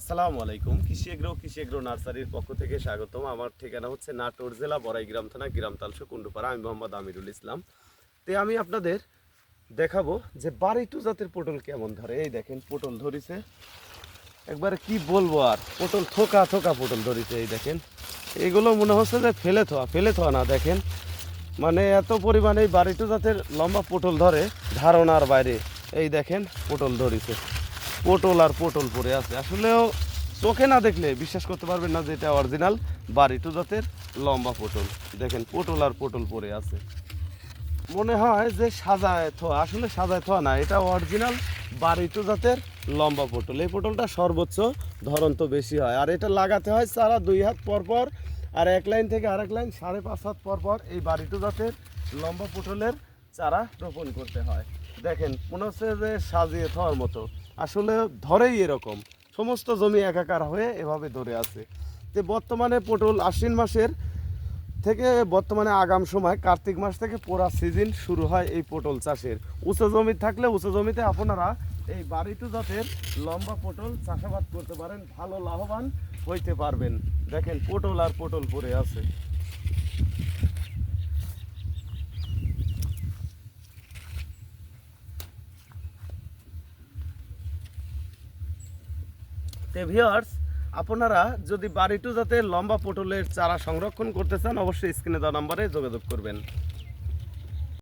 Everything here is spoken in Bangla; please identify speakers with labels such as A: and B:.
A: আসসালামু আলাইকুম। কৃষি এগ্রো, কৃষি নার্সারির পক্ষ থেকে স্বাগতম। আমার ঠিকানা হচ্ছে নাটোর জেলা বড়াই গ্রাম থানা, গ্রাম তালসো কুন্ডুপাড়া আমি মোহাম্মদ আমিরুল ইসলাম। তে আমি আপনাদের দেখাবো যে বাড়িটু জাতের পটল কেমন ধরে। এই দেখেন, পটল ধরিছে। একবারে কি বলব আর, পটল থোকা থোকা পটল ধরিছে, এই দেখেন। এগুলো মনে হচ্ছে যে ফেলে থোয়া ফেলে থোয়া না, দেখেন। মানে এত পরিমাণে এই বাড়িটু জাতের লম্বা পটল ধরে, ধারণার বাইরে। এই দেখেন, পটল ধরিছে। পটল আর পটল পড়ে আছে। আসলেও চোখে না দেখলে বিশ্বাস করতে পারবেন না যে এটা অরিজিনাল বাড়িটু জাতের লম্বা পটল। দেখেন, পটল আর পটল পড়ে আছে। মনে হয় যে সাজায় থোয়া, আসলে সাজায় থোয়া না, এটা অরিজিনাল বাড়িটু জাতের লম্বা পটল। এই পটলটা সর্বোচ্চ ধরন তো বেশি হয়। আর এটা লাগাতে হয় সারা দুই হাত পর পর, আর এক লাইন থেকে আরেক লাইন সাড়ে পাঁচ হাত পর পর এই বাড়িটু জাতের লম্বা পটলের চারা রোপণ করতে হয়। দেখেন, মনে হচ্ছে যে সাজিয়ে থওয়ার মতো। আসলে ধরেই এরকম। সমস্ত জমি একাকার হয়ে এভাবে ধরে আছে। যে বর্তমানে পটল আশ্বিন মাসের থেকে বর্তমানে আগাম সময়, কার্তিক মাস থেকে পোড়া সিজন শুরু হয় এই পটল চাষের। উঁচু জমি থাকলে উঁচু জমিতে আপনারা এই বাড়িটু জাতের লম্বা পটল চাষাবাদ করতে পারেন, ভালো লাভবান হইতে পারবেন। দেখেন পটল আর পটল পড়ে আছে। তে ভিওয়ার্স আপনারা যদি বাড়িটু যাতে লম্বা পটলের চারা সংরক্ষণ করতে চান, অবশ্যই স্ক্রিনে দেওয়া নাম্বারে যোগাযোগ করবেন।